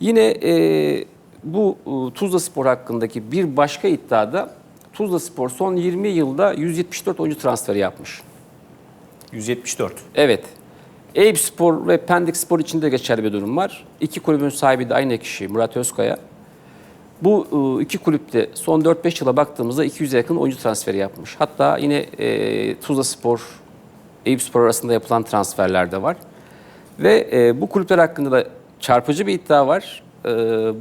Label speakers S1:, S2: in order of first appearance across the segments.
S1: Yine e, bu e, Tuzla Spor hakkındaki bir başka iddiada Tuzla Spor son 20 yılda 174 oyuncu transferi yapmış.
S2: 174.
S1: Evet. Eyüp Spor ve Pendik Spor için de geçerli bir durum var. İki kulübün sahibi de aynı kişi Murat Özkaya. Bu e, iki kulüpte son 4-5 yıla baktığımızda 200'e yakın oyuncu transferi yapmış. Hatta yine e, Tuzla Spor, Eyüp Spor arasında yapılan transferler de var. Ve e, bu kulüpler hakkında da çarpıcı bir iddia var. E,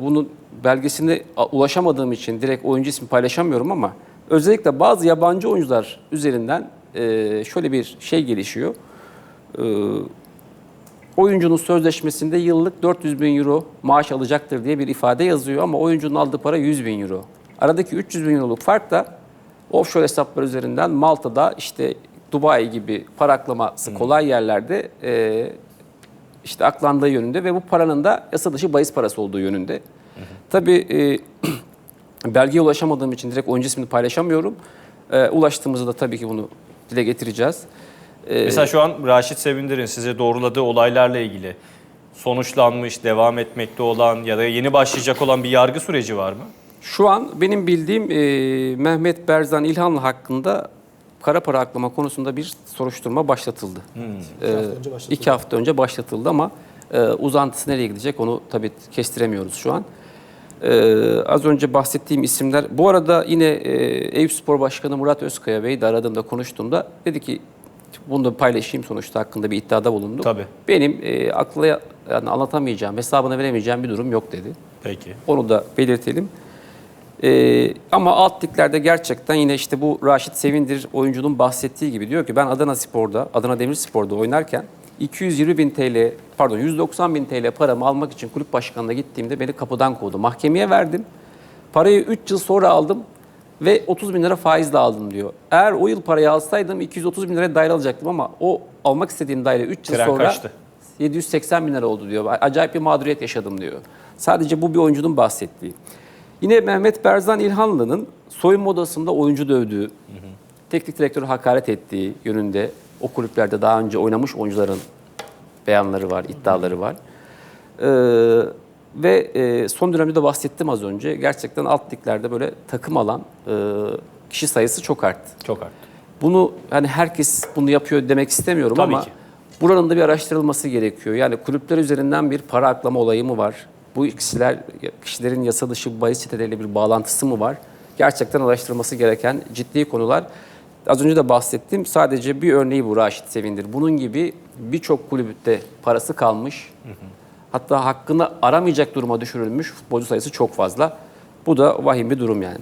S1: bunun belgesine a- ulaşamadığım için direkt oyuncu ismi paylaşamıyorum ama özellikle bazı yabancı oyuncular üzerinden e, şöyle bir şey gelişiyor. E, oyuncunun sözleşmesinde yıllık 400 bin euro maaş alacaktır diye bir ifade yazıyor ama oyuncunun aldığı para 100 bin euro. Aradaki 300 bin euroluk fark da offshore hesaplar üzerinden Malta'da işte Dubai gibi para aklaması kolay yerlerde e, işte aklandığı yönünde ve bu paranın da yasa dışı bahis parası olduğu yönünde. Tabii e, belgeye ulaşamadığım için direkt oyuncu ismini paylaşamıyorum. E, ulaştığımızda da tabii ki bunu dile getireceğiz. E,
S2: Mesela şu an Raşit Sevindir'in size doğruladığı olaylarla ilgili sonuçlanmış, devam etmekte olan ya da yeni başlayacak olan bir yargı süreci var mı?
S1: Şu an benim bildiğim e, Mehmet Berzan İlhanlı hakkında kara para aklama konusunda bir soruşturma başlatıldı. E,
S3: hafta önce başlatıldı.
S1: iki hafta önce başlatıldı ama e, uzantısı nereye gidecek onu tabii kestiremiyoruz şu an. E, az önce bahsettiğim isimler, bu arada yine e, Eyüp Spor Başkanı Murat Özkaya Bey'i de aradığımda konuştuğumda dedi ki bunu da paylaşayım sonuçta hakkında bir iddiada bulundum.
S2: Tabii.
S1: Benim e, akla yani anlatamayacağım, hesabına veremeyeceğim bir durum yok dedi.
S2: Peki.
S1: Onu da belirtelim. Ee, ama alt liglerde gerçekten yine işte bu Raşit Sevindir oyuncunun bahsettiği gibi diyor ki ben Adana Spor'da, Adana Demirspor'da oynarken 220 bin TL, pardon 190 bin TL paramı almak için kulüp başkanına gittiğimde beni kapıdan kovdu. Mahkemeye verdim. Parayı 3 yıl sonra aldım ve 30 bin lira faizle aldım diyor. Eğer o yıl parayı alsaydım 230 bin liraya daire alacaktım ama o almak istediğim daire 3 yıl
S2: Tren
S1: sonra
S2: kaçtı.
S1: 780 bin lira oldu diyor. Acayip bir mağduriyet yaşadım diyor. Sadece bu bir oyuncunun bahsettiği. Yine Mehmet Berzan İlhanlı'nın soyunma odasında oyuncu dövdüğü, teknik direktörü hakaret ettiği yönünde o kulüplerde daha önce oynamış oyuncuların beyanları var, iddiaları var. Ee, ve e, son dönemde de bahsettim az önce. Gerçekten alt liglerde böyle takım alan e, kişi sayısı çok arttı.
S2: Çok arttı.
S1: Bunu hani herkes bunu yapıyor demek istemiyorum
S2: Tabii
S1: ama
S2: ki.
S1: buranın da bir araştırılması gerekiyor. Yani kulüpler üzerinden bir para aklama olayı mı var? Bu kişiler kişilerin yasa dışı bahis çeteleriyle bir bağlantısı mı var? Gerçekten araştırılması gereken ciddi konular. Az önce de bahsettim. Sadece bir örneği bu Raşit Sevindir. Bunun gibi birçok kulüpte parası kalmış. Hatta hakkını aramayacak duruma düşürülmüş futbolcu sayısı çok fazla. Bu da vahim bir durum yani.